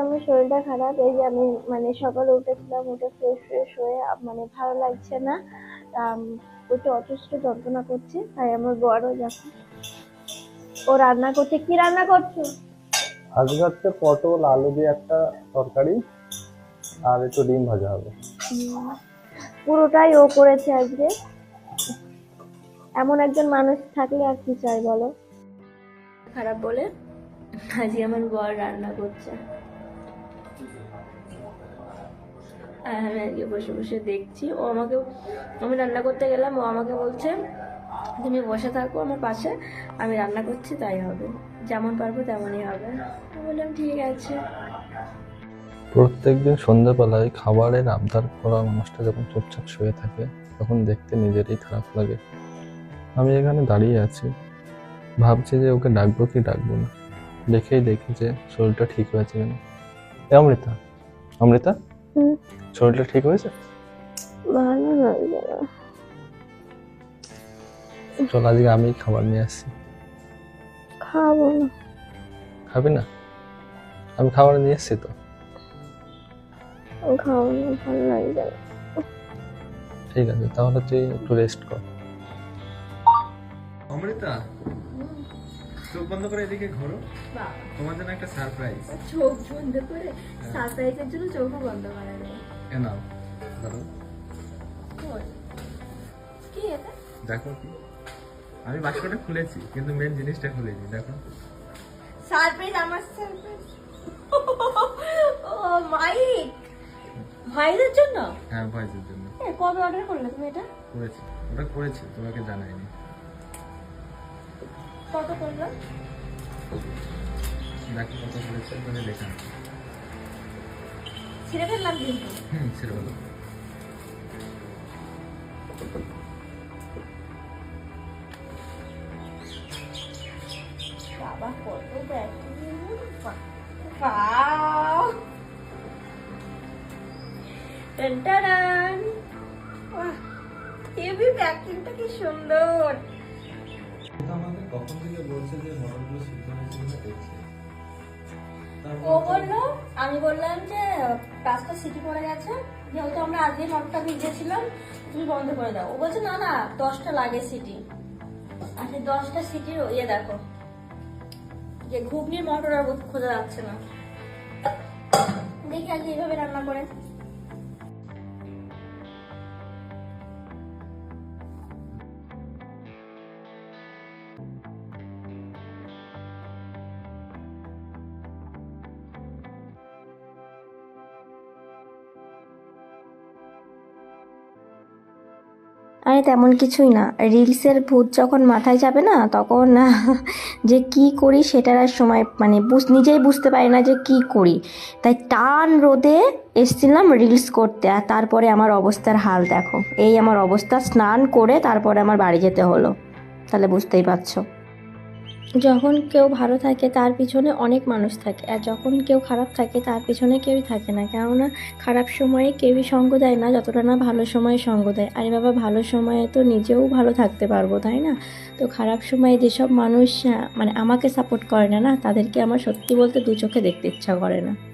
আমার শরীরটা খারাপ এই যে আমি মানে সকালে উঠেছিলাম উঠে ফ্রেশ ফ্রেশ হয়ে মানে ভালো লাগছে না। প্রচুর অসুস্থ যন্ত্রণা করছে তাই আমার বড় যাচ্ছে ও রান্না করছে কি রান্না করছ? আজকে হচ্ছে পটল আলু দিয়ে একটা তরকারি আর একটু ডিম ভাজা হবে। পুরোটাই ও করেছে আজকে। এমন একজন মানুষ থাকলে আর কি চাই বলো? খারাপ বলে? আজকে আমার বর রান্না করছে। আমি আজকে বসে বসে দেখছি। ও আমাকে, আমি রান্না করতে গেলাম, ও আমাকে বলছে, তুমি বসে থাকো আমার পাশে, আমি রান্না করছি, তাই হবে। যেমন পারব তেমনই হবে। বললাম, ঠিক আছে। প্রত্যেকদিন সন্ধ্যাবেলায় খাবারের আবদার করা মানুষটা যখন চুপচাপ শুয়ে থাকে, তখন দেখতে নিজেরই খারাপ লাগে। আমি এখানে দাঁড়িয়ে আছি। ভাবছি যে ওকে ডাকবো কি ডাকবো না। দেখেই দেখি যে শরীরটা ঠিক হয়েছে কিনা। অমৃতা অমৃতা। শরীরটা ঠিক হয়েছে? ভালো লাগবে না। চল আজকে আমি খাবার নিয়ে আসছি। খাব না। খাবি না? আমি খাবার নিয়ে এসছি তো। খাব না ভালো লাগবে না। ঠিক আছে তাহলে তুই একটু রেস্ট কর। অমৃতা? চোখ বন্ধ করে এদিকে ঘোরো। তোমার জন্য একটা সারপ্রাইজ চোখ বন্ধ করে সারপ্রাইজের জন্য চোখও বন্ধ করা যায়। এ ধরো। কি এটা? দেখো কি। আমি বাক্সটা খুলেছি কিন্তু মেন জিনিসটা খুলেছি দেখো। সারপ্রাইজ আমার সারপ্রাইজ ও মাইক। ভাইদের জন্য? হ্যাঁ ভয়েসের জন্য। কবে অর্ডার করলে তুমি এটা? করেছি। ওটা করেছি তোমাকে জানাইনি। কত করল দেখো কত করেছে মানে দেখা ছিঁড়ে ফেললাম কিন্তু। হুম বাবা কত ব্যাটারি হেভি প্যাকিংটা কি সুন্দর। কখন থেকে বলছে যে মডেলগুলো সিদ্ধ হয়েছে কিনা দেখছে? ও বলল আমি বললাম যে পাঁচটা সিটি পড়ে গেছে যেহেতু আমরা আজকে নটটা ভিজেছিলাম তুমি বন্ধ করে দাও। ও বলছে না না দশটা লাগে সিটি। আচ্ছা দশটা সিটির ইয়ে দেখো যে ঘুগনির মটর আর খোঁজা যাচ্ছে না। দেখি আজকে এইভাবে রান্না করে। আরে তেমন কিছুই না। রিলসের ভূত যখন মাথায় যাবে না, তখন যে কি করি সেটার আর সময় মানে নিজেই বুঝতে পারি না যে কি করি। তাই টান রোদে এসছিলাম রিলস করতে আর তারপরে আমার অবস্থার হাল দেখো। এই আমার অবস্থা, স্নান করে তারপরে আমার বাড়ি যেতে হলো। তাহলে বুঝতেই পারছ। যখন কেউ ভালো থাকে, তার পিছনে অনেক মানুষ থাকে। আর যখন কেউ খারাপ থাকে, তার পিছনে কেউই থাকে না। কেননা, খারাপ সময়ে কেউই সঙ্গ দেয় না, যতটা না ভালো সময়ে সঙ্গ দেয়। আরে বাবা, ভালো সময়ে তো নিজেও ভালো থাকতে পারব, তাই না? তো খারাপ সময়ে যেসব মানুষ মানে আমাকে সাপোর্ট করে না না, তাদেরকে আমার সত্যি বলতে দু চোখে দেখতে ইচ্ছা করে না।